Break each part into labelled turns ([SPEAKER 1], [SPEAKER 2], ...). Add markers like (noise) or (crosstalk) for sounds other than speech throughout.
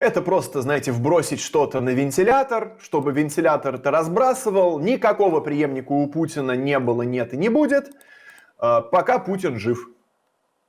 [SPEAKER 1] Это просто, знаете, вбросить что-то на вентилятор, чтобы вентилятор это разбрасывал. Никакого преемника у Путина не было, нет и не будет, э, пока Путин жив.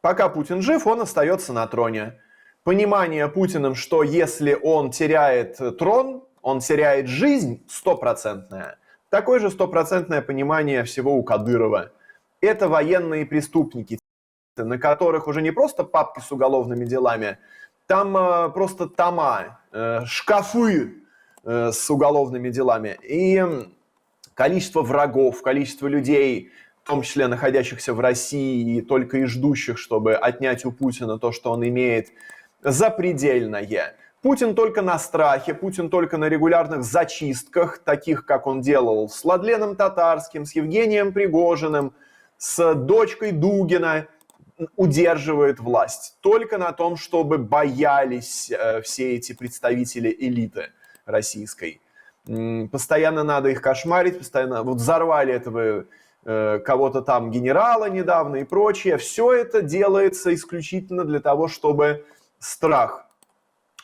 [SPEAKER 1] Пока Путин жив, он остается на троне. Понимание Путиным, что если он теряет трон, он теряет жизнь стопроцентное. Такое же стопроцентное понимание всего у Кадырова. Это военные преступники, на которых уже не просто папки с уголовными делами, там э, просто тома, э, шкафы э, с уголовными делами. И количество врагов, количество людей, в том числе находящихся в России, и только и ждущих, чтобы отнять у Путина то, что он имеет, запредельное. Путин только на страхе, Путин только на регулярных зачистках, таких, как он делал с Владленом Татарским, с Евгением Пригожиным, с дочкой Дугина, удерживает власть. Только на том, чтобы боялись э, все эти представители элиты российской. Постоянно надо их кошмарить, постоянно... Вот взорвали этого э, кого-то там генерала недавно и прочее. Все это делается исключительно для того, чтобы страх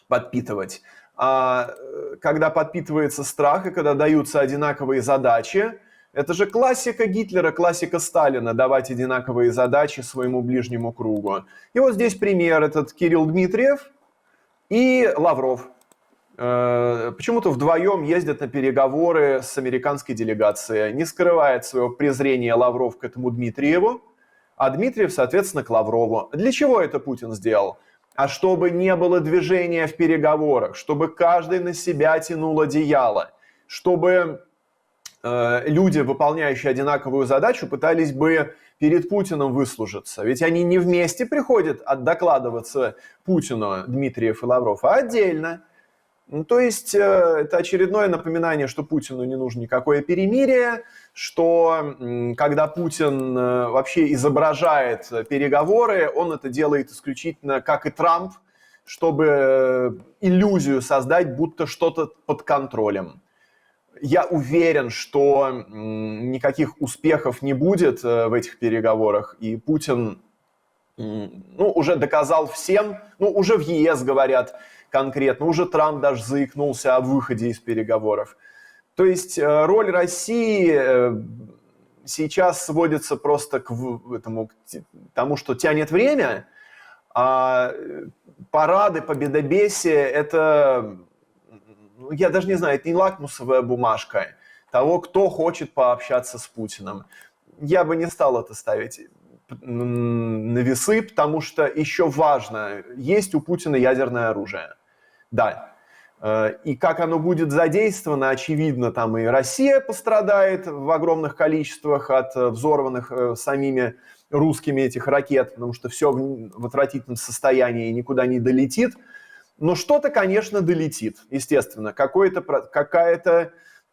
[SPEAKER 1] подпитывать. А э, когда подпитывается страх и когда даются одинаковые задачи, это же классика Гитлера, классика Сталина, давать одинаковые задачи своему ближнему кругу. И вот здесь пример, этот Кирилл Дмитриев и Лавров. Э, почему-то вдвоем ездят на переговоры с американской делегацией. Не скрывает своего презрения Лавров к этому Дмитриеву, а Дмитриев, соответственно, к Лаврову. Для чего это Путин сделал? А чтобы не было движения в переговорах, чтобы каждый на себя тянул одеяло, чтобы люди, выполняющие одинаковую задачу, пытались бы перед Путиным выслужиться. Ведь они не вместе приходят докладываться Путину, Дмитриев и Лавров, а отдельно. Ну, то есть э, это очередное напоминание, что Путину не нужно никакое перемирие, что когда Путин э, вообще изображает переговоры, он это делает исключительно, как и Трамп, чтобы иллюзию создать, будто что-то под контролем я уверен, что никаких успехов не будет э, в этих переговорах, и Путин ну, уже доказал всем, ну, уже в ЕС говорят конкретно, уже Трамп даже заикнулся о выходе из переговоров. То есть э, роль России э, сейчас сводится просто к этому, к тому, что тянет время, а парады, победобесие – это я даже не знаю, это не лакмусовая бумажка того, кто хочет пообщаться с Путиным. Я бы не стал это ставить на весы, потому что еще важно, есть у Путина ядерное оружие. Да. Э, и как оно будет задействовано, очевидно, там и Россия пострадает в огромных количествах от взорванных э, самими русскими этих ракет, потому что все в отвратительном состоянии и никуда не долетит. Но что-то, конечно, долетит, естественно. Какая-то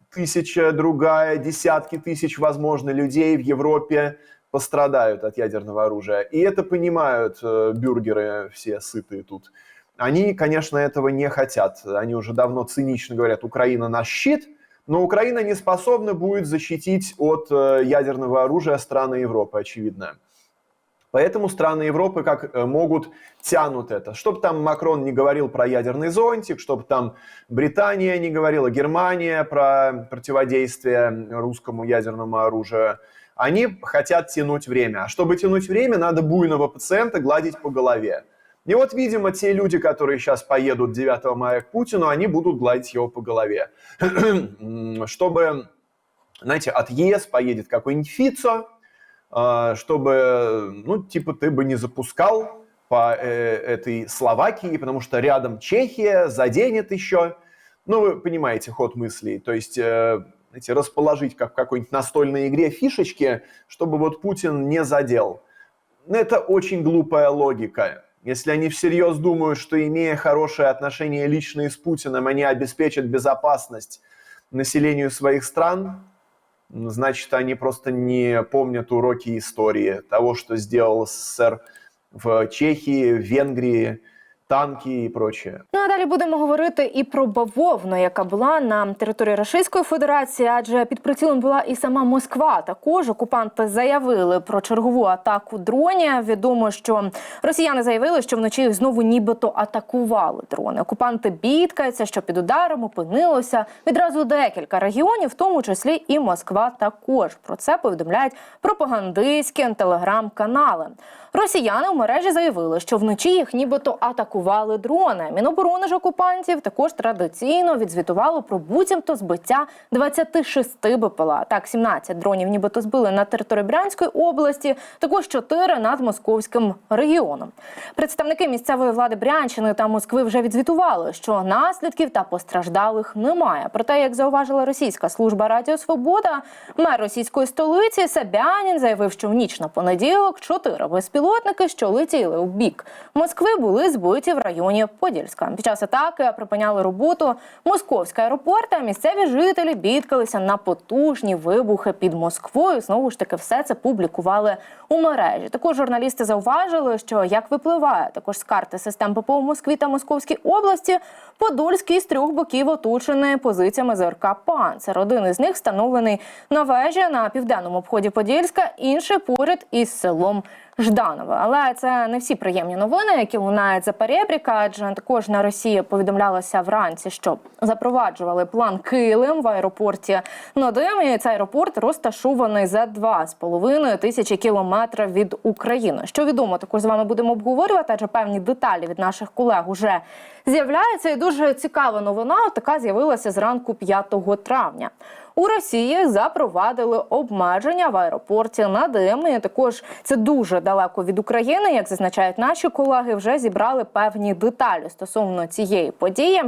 [SPEAKER 1] тысяча, другая, десятки тысяч, возможно, людей в Европе пострадают от ядерного оружия. И это понимают э, бюргеры все сытые тут. Они, конечно, этого не хотят. Они уже давно цинично говорят, Украина наш щит, но Украина не способна будет защитить от э, ядерного оружия страны Европы, очевидно. Поэтому страны Европы как э, могут тянут это. Чтобы там Макрон не говорил про ядерный зонтик, чтобы там Британия не говорила, Германия про противодействие русскому ядерному оружию. Они хотят тянуть время. А чтобы тянуть время, надо буйного пациента гладить по голове. И вот, видимо, те люди, которые сейчас поедут 9 мая к Путину, они будут гладить его по голове. (clears throat) Чтобы, знаете, от ЕС поедет какой-нибудь Фицо, чтобы, ну, типа, ты бы не запускал по э, этой Словакии, потому что рядом Чехия заденет еще. Ну, вы понимаете ход мыслей. То есть, э, знаете, расположить, как в какой-нибудь настольной игре, фишечки, чтобы вот Путин не задел. Это очень глупая логика. Если они всерьез думают, что имея хорошие отношения личные с Путиным, они обеспечат безопасность населению своих стран, значит, они просто не помнят уроки истории того, что сделал СССР в Чехии, в Венгрии, танки и прочее.
[SPEAKER 2] Ну а далі будемо говорити і про бавовну, яка була на території Російської Федерації, адже під прицілом була і сама Москва. Також окупанти заявили про чергову атаку дронів. Відомо, що росіяни заявили, що вночі їх знову нібито атакували дрони. Окупанти бідкаються, що під ударом опинилося відразу декілька регіонів, в тому числі і Москва. Також про це повідомляють пропагандистські телеграм-канали. Росіяни в мережі заявили, що вночі їх нібито атакували дрони. Міноборони ж окупантів також традиційно відзвітувало про буцімто збиття 26 БПЛА. Так, 17 дронів нібито збили на території Брянської області, також 4 над московським регіоном. Представники місцевої влади Брянщини та Москви вже відзвітували, що наслідків та постраждалих немає. Проте, як зауважила російська служба Радіо Свобода, мер російської столиці Собянін заявив, що в ніч на понеділок чотири безпілотники, що летіли у бік Москви, були збиті в районі Подільська. Під час атаки припиняли роботу московська аеропорта. Місцеві жителі бідкалися на потужні вибухи під Москвою. Знову ж таки, все це публікували у мережі. Також журналісти зауважили, що як випливає також з карти систем ППО в Москві та Московській області, Подольський з трьох боків оточений позиціями ЗРК «Панцер». Один із них встановлений на вежі на південному обході Подільська, інший поряд із селом. Жданова, але це не всі приємні новини, які лунають за перебріка. Адже також на Росії повідомлялося вранці, що запроваджували план Килим в аеропорті Нодим. І цей аеропорт розташований за 2,5 тисячі кілометрів від України. Що відомо, також з вами будемо обговорювати, адже певні деталі від наших колег уже з'являються. І дуже цікава новина. Така з'явилася зранку 5 травня. У Росії запровадили обмеження в аеропорті Надим. І також це дуже далеко від України, як зазначають наші колеги, вже зібрали певні деталі стосовно цієї події.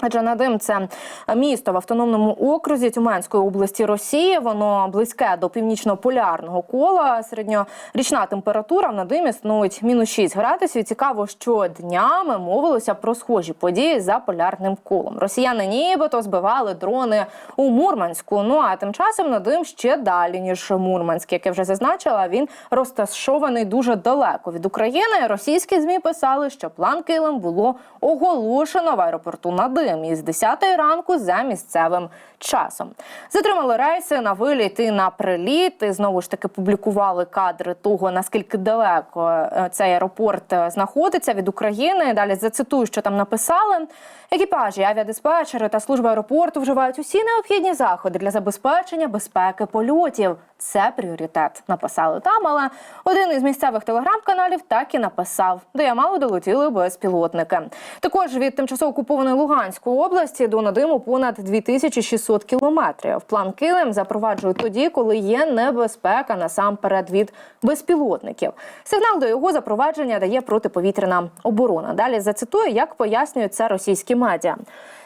[SPEAKER 2] Адже Надим це місто в автономному окрузі Тюменської області Росії. Воно близьке до північно-полярного кола. Середньорічна температура в Надимі становить мінус 6 градусів. Цікаво, що днями мовилося про схожі події за полярним колом. Росіяни нібито збивали дрони у Мурманську. Ну а тим часом Надим ще далі ніж Мурманськ, як я вже зазначила. Він розташований дуже далеко від України. Російські змі писали, що план Килим було оголошено в аеропорту Надим із 10 ранку за місцевим часом. Затримали рейси на виліт і на приліт. І знову ж таки публікували кадри того, наскільки далеко е, цей аеропорт е, знаходиться від України. Далі зацитую, що там написали. Екіпажі, авіадиспетчери та служба аеропорту вживають усі необхідні заходи для забезпечення безпеки польотів. Це пріоритет. Написали там, але один із місцевих телеграм-каналів так і написав, де ямалу долетіли безпілотники. Також від тимчасово окупованої Луганської області до Надиму понад 2600 кілометрів. План Килим запроваджують тоді, коли є небезпека насамперед від безпілотників. Сигнал до його запровадження дає протиповітряна оборона. Далі зацитую, як пояснюють це російські медіа.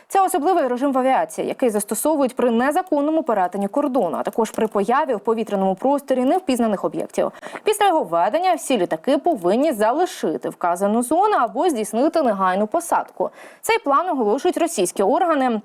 [SPEAKER 2] Це особливий режим в авіації, який застосовують при незаконному перетині кордону, а також при появі в повітряному просторі невпізнаних об'єктів. Після його введення всі літаки повинні залишити вказану зону або здійснити негайну посадку. Цей план оголошують російські органи.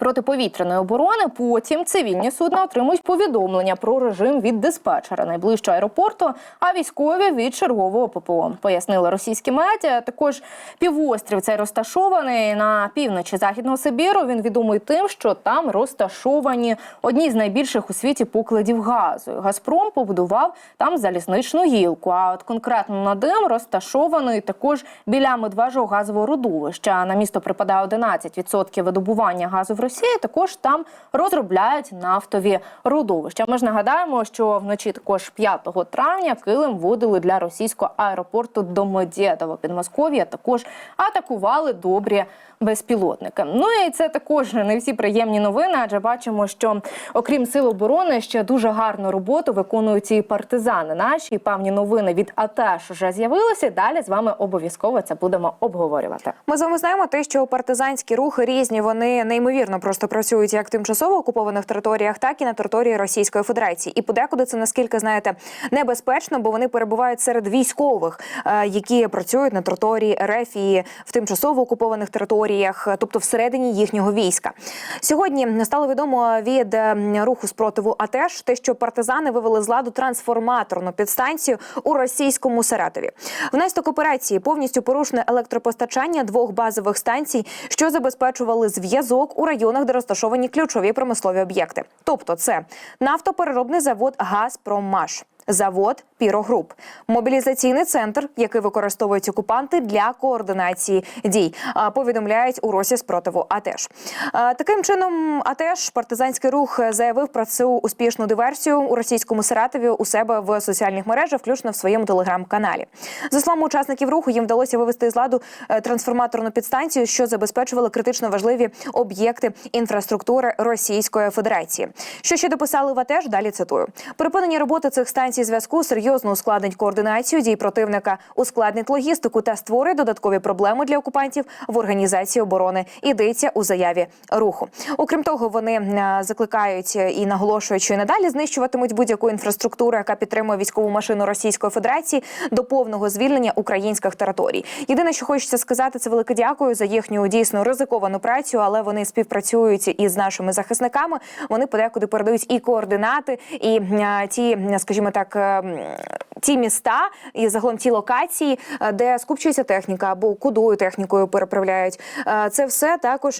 [SPEAKER 2] Протиповітряної оборони потім цивільні судна отримують повідомлення про режим від диспетчера найближчого аеропорту, а військові від чергового ППО. Пояснили російські медіа. Також півострів цей розташований на півночі західного Сибіру. Він відомий тим, що там розташовані одні з найбільших у світі покладів газу. Газпром побудував там залізничну гілку. А от конкретно Надим розташований також біля медвежого газового родовища. На місто припадає 11% видобування газу в Росії. Також там розробляють нафтові родовища. Ми ж нагадаємо, що вночі також 5 травня килим вводили для російського аеропорту Домодєдово Підмосков'я. Також атакували добрі безпілотники. Ну і це також не всі приємні новини, адже бачимо, що окрім сил оборони ще дуже гарну роботу виконують і партизани. Наші певні новини від АТЕШ вже з'явилися. Далі з вами обов'язково це будемо обговорювати.
[SPEAKER 3] Ми з вами знаємо те, що партизанські рухи різні, вони неймовірно просто працюють як тимчасово окупованих територіях, так і на території Російської Федерації. І подекуди це наскільки знаєте небезпечно, бо вони перебувають серед військових, е, які працюють на території РФ і в тимчасово окупованих територіях, тобто всередині їхнього війська. Сьогодні стало відомо від е, руху спротиву АТЕШ, те, що партизани вивели з ладу трансформаторну підстанцію у російському Саратові. Внаслідок операції повністю порушене електропостачання двох базових станцій, що забезпечували зв'язок у районах, де розташовані ключові промислові об'єкти. Тобто, це нафтопереробний завод Газпроммаш. Завод Пірогруп, мобілізаційний центр, який використовують окупанти для координації дій, повідомляють у Росі спротиву АТЕШ. Таким чином, АТЕШ партизанський рух заявив про цю успішну диверсію у російському Саратові у себе в соціальних мережах, включно в своєму телеграм-каналі. За словами учасників руху, їм вдалося вивести з ладу е, трансформаторну підстанцію, що забезпечувала критично важливі об'єкти інфраструктури Російської Федерації. Що ще дописали в АТЕШ? Далі цитую: припинення роботи цих станцій зв'язку серйозно ускладнить координацію дій противника, ускладнить логістику та створить додаткові проблеми для окупантів в організації оборони. Йдеться у заяві руху. Окрім того, вони е, закликають і наголошують, що і надалі знищуватимуть будь-яку інфраструктуру, яка підтримує військову машину Російської Федерації до повного звільнення українських територій. Єдине, що хочеться сказати, це велике дякую за їхню дійсно ризиковану працю, але вони співпрацюють із нашими захисниками. Вони подекуди передають і координати, і е, ті, скажімо так. Ті міста і загалом ті локації, е, де скупчується техніка або кудою технікою переправляють. Е, Це все також